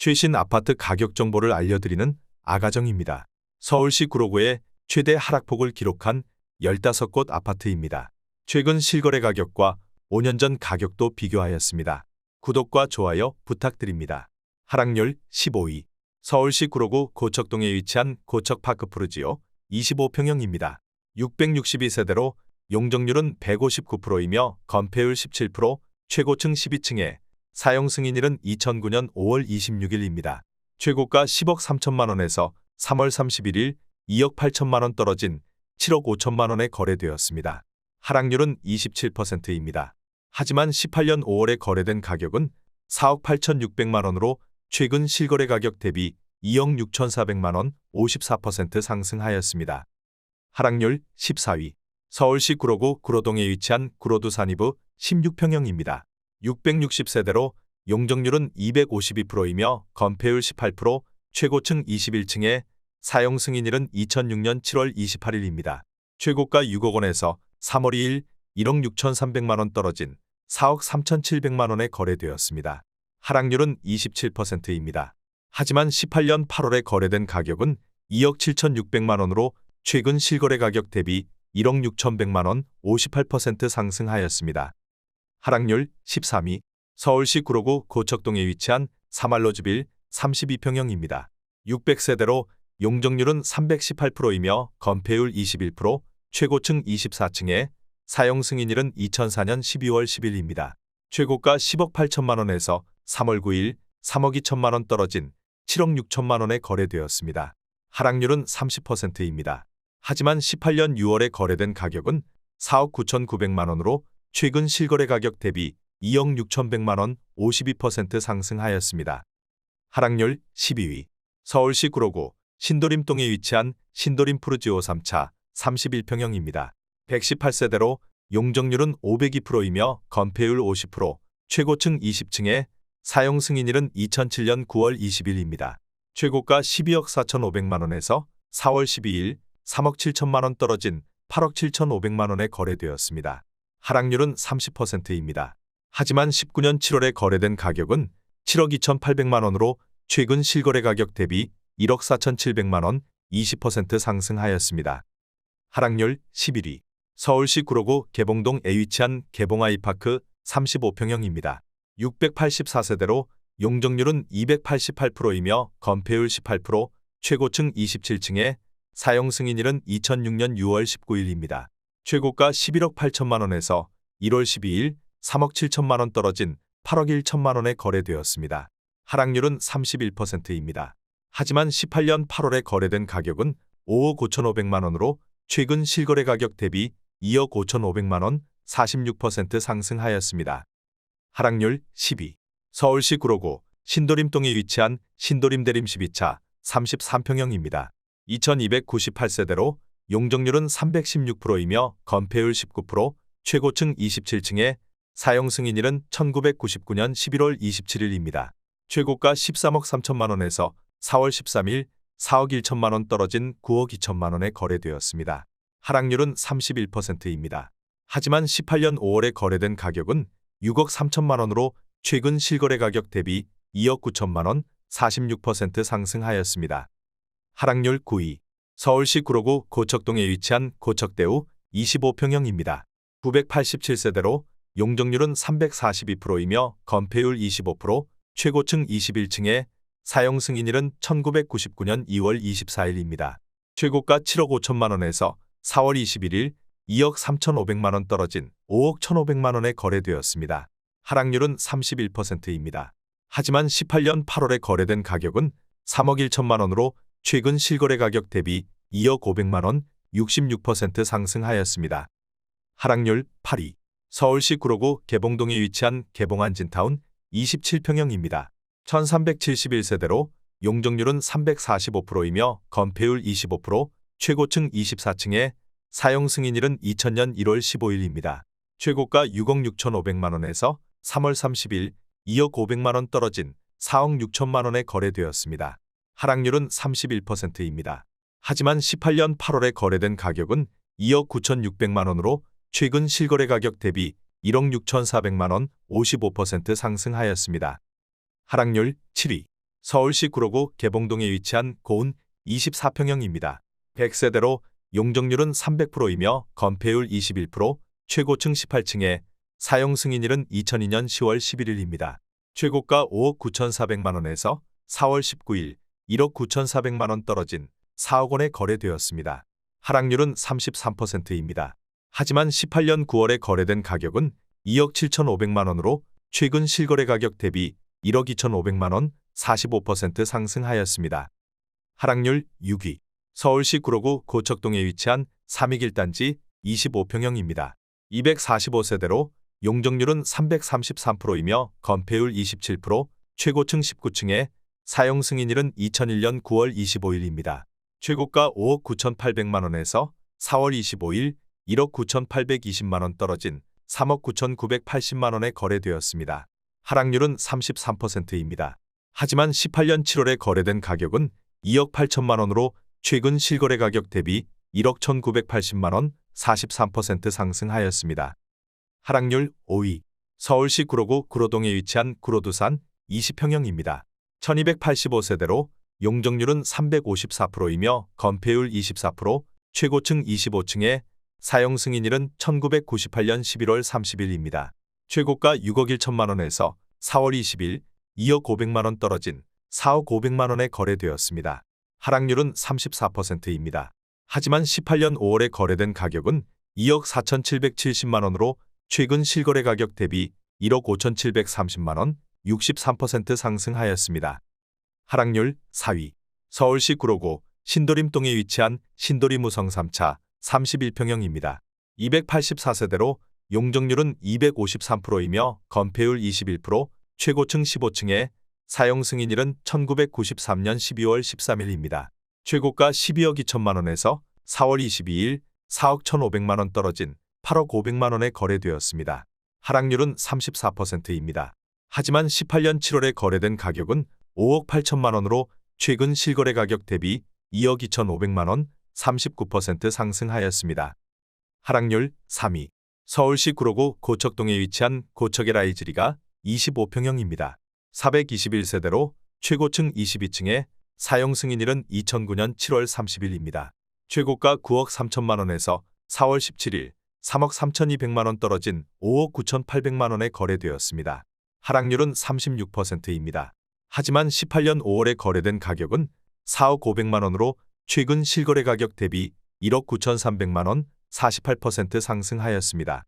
최신 아파트 가격 정보를 알려드리는 아가정입니다. 서울시 구로구의 최대 하락폭을 기록한 15곳 아파트입니다. 최근 실거래 가격과 5년 전 가격도 비교하였습니다. 구독과 좋아요 부탁드립니다. 하락률 15위 서울시 구로구 고척동에 위치한 고척파크 푸르지오 25평형입니다. 662세대로 용적률은 159%이며 건폐율 17%, 최고층 12층에 사용 승인일은 2009년 5월 26일입니다. 최고가 10억 3천만 원에서 3월 31일 2억 8천만 원 떨어진 7억 5천만 원에 거래되었습니다. 하락률은 27%입니다. 하지만 18년 5월에 거래된 가격은 4억 8천6백만 원으로 최근 실거래 가격 대비 2억 6천4백만 원 54% 상승하였습니다. 하락률 14위 서울시 구로구 구로동에 위치한 구로두 산이부 16평형입니다. 660세대로 용적률은 252%이며 건폐율 18%, 최고층 21층에 사용 승인일은 2006년 7월 28일입니다. 최고가 6억 원에서 3월 2일 1억 6천3백만 원 떨어진 4억 3천7백만 원에 거래되었습니다. 하락률은 27%입니다. 하지만 18년 8월에 거래된 가격은 2억 7천6백만 원으로 최근 실거래 가격 대비 1억 6천1백만 원 58% 상승하였습니다. 하락률 13위 서울시 구로구 고척동에 위치한 사말로즈빌 32평형입니다. 600세대로 용적률은 318%이며 건폐율 21%, 최고층 24층에 사용 승인일은 2004년 12월 10일입니다. 최고가 10억 8천만 원에서 3월 9일 3억 2천만 원 떨어진 7억 6천만 원에 거래되었습니다. 하락률은 30%입니다. 하지만 18년 6월에 거래된 가격은 4억 9천9백만 원으로 최근 실거래 가격 대비 2억 6천1백만 원 52% 상승하였습니다. 하락률 12위 서울시 구로구 신도림동에 위치한 신도림 푸르지오 3차 31평형입니다. 118세대로 용적률은 502%이며 건폐율 50%, 최고층 20층에 사용 승인일은 2007년 9월 20일입니다. 최고가 12억 4천5백만 원에서 4월 12일 3억 7천만 원 떨어진 8억 7천5백만 원에 거래되었습니다. 하락률은 30%입니다. 하지만 19년 7월에 거래된 가격은 7억 2천8백만 원으로 최근 실거래 가격 대비 1억 4천7백만 원 20% 상승하였습니다. 하락률 11위 서울시 구로구 개봉동 에 위치한 개봉아이파크 35평형입니다. 684세대로 용적률은 288%이며 건폐율 18%, 최고층 27층에 사용 승인일은 2006년 6월 19일입니다. 최고가 11억 8천만 원에서 1월 12일 3억 7천만 원 떨어진 8억 1천만 원에 거래되었습니다. 하락률은 31%입니다. 하지만 18년 8월에 거래된 가격은 5억 5천5백만 원으로 최근 실거래 가격 대비 2억 5천5백만 원 46% 상승하였습니다. 하락률 12. 서울시 구로구 신도림동에 위치한 신도림 대림 12차 33평형입니다. 2298세대로 용적률은 316%이며 건폐율 19%, 최고층 27층에 사용 승인일은 1999년 11월 27일입니다. 최고가 13억 3천만 원에서 4월 13일 4억 1천만 원 떨어진 9억 2천만 원에 거래되었습니다. 하락률은 31%입니다. 하지만 18년 5월에 거래된 가격은 6억 3천만 원으로 최근 실거래 가격 대비 2억 9천만 원 46% 상승하였습니다. 하락률 9위 서울시 구로구 고척동에 위치한 고척대우 25평형입니다. 987세대로 용적률은 342%이며 건폐율 25%, 최고층 21층에 사용 승인일은 1999년 2월 24일입니다. 최고가 7억 5천만 원에서 4월 21일 2억 3천5백만 원 떨어진 5억 1,500만 원에 거래되었습니다. 하락률은 31%입니다. 하지만 18년 8월에 거래된 가격은 3억 1천만 원으로 최근 실거래 가격 대비 2억 5백만 원 66% 상승하였습니다. 하락률 8위 서울시 구로구 개봉동에 위치한 개봉한진타운 27평형입니다. 1371세대로 용적률은 345%이며 건폐율 25%, 최고층 24층에 사용 승인일은 2000년 1월 15일입니다. 최고가 6억 6천5백만 원에서 3월 30일 2억 5백만 원 떨어진 4억 6천만 원에 거래되었습니다. 하락률은 31%입니다. 하지만 18년 8월에 거래된 가격은 2억 9천6백만 원으로 최근 실거래 가격 대비 1억 6천4백만 원 55% 상승하였습니다. 하락률 7위 서울시 구로구 개봉동에 위치한 고운 24평형입니다. 100세대로 용적률은 300%이며 건폐율 21%, 최고층 18층에 사용 승인일은 2002년 10월 11일입니다. 최고가 5억 9,400만 원에서 4월 19일 1억 9,400만 원 떨어진 4억 원에 거래되었습니다. 하락률은 33%입니다. 하지만 18년 9월에 거래된 가격은 2억 7,500만 원으로 최근 실거래 가격 대비 1억 2,500만 원 45% 상승하였습니다. 하락률 6위 서울시 구로구 고척동에 위치한 삼익일단지 25평형입니다. 245세대로 용적률은 333%이며 건폐율 27%, 최고층 19층에 사용 승인일은 2001년 9월 25일입니다. 최고가 5억 9,800만 원에서 4월 25일 1억 9,820만 원 떨어진 3억 9,980만 원에 거래되었습니다. 하락률은 33%입니다. 하지만 18년 7월에 거래된 가격은 2억 8천만 원으로 최근 실거래 가격 대비 1억 1,980만 원 43% 상승하였습니다. 하락률 5위 서울시 구로구 구로동에 위치한 구로두산 20평형입니다. 1285세대로 용적률은 354%이며 건폐율 24%, 최고층 25층에 사용 승인일은 1998년 11월 30일입니다. 최고가 6억 1천만 원에서 4월 20일 2억 500만 원 떨어진 4억 500만 원에 거래되었습니다. 하락률은 34%입니다. 하지만 18년 5월에 거래된 가격은 2억 4,770만 원으로 최근 실거래 가격 대비 1억 5,730만 원 63% 상승하였습니다. 하락률 4위 서울시 구로구 신도림동에 위치한 신도리무성 3차 31평형입니다. 284세대로 용적률은 253%이며 건폐율 21%, 최고층 15층에 사용 승인일은 1993년 12월 13일입니다. 최고가 12억 2천만 원에서 4월 22일 4억 1,500만 원 떨어진 8억 500만 원에 거래되었습니다. 하락률은 34%입니다. 하지만 18년 7월에 거래된 가격은 5억 8천만 원으로 최근 실거래 가격 대비 2억 2,500만 원 39% 상승하였습니다. 하락률 3위 서울시 구로구 고척동에 위치한 고척의 라이즈리가 25평형입니다. 421세대로 최고층 22층에 사용 승인일은 2009년 7월 30일입니다. 최고가 9억 3천만 원에서 4월 17일 3억 3,200만 원 떨어진 5억 9,800만 원에 거래되었습니다. 하락률은 36%입니다. 하지만 18년 5월에 거래된 가격은 4억 500만 원으로 최근 실거래 가격 대비 1억 9,300만 원 48% 상승하였습니다.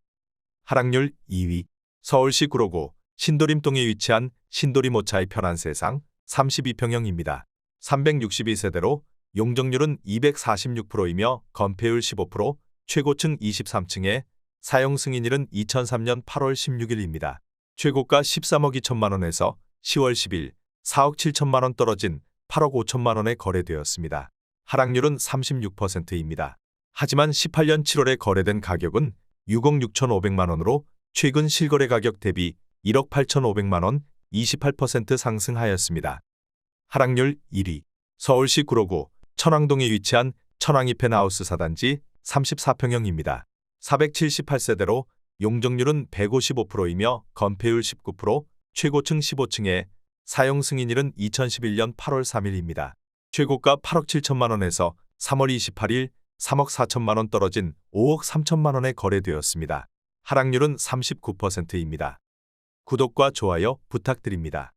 하락률 2위 서울시 구로구 신도림동에 위치한 신도림 오차의 편한 세상 32평형입니다. 362세대로 용적률은 246%이며 건폐율 15%, 최고층 23층에 사용 승인일은 2003년 8월 16일입니다. 최고가 13억 2천만 원에서 10월 10일 4억 7천만 원 떨어진 8억 5천만 원에 거래되었습니다. 하락률은 36%입니다. 하지만 18년 7월에 거래된 가격은 6억 6천5백만 원으로 최근 실거래 가격 대비 1억 8천5백만 원 28% 상승하였습니다. 하락률 1위 서울시 구로구 천왕동에 위치한 천왕이 펜하우스 사단지 34평형입니다. 478세대로 용적률은 155%이며 건폐율 19%, 최고층 15층에 사용 승인일은 2011년 8월 3일입니다. 최고가 8억 7천만 원에서 3월 28일 3억 4천만 원 떨어진 5억 3천만 원에 거래되었습니다. 하락률은 39%입니다. 구독과 좋아요 부탁드립니다.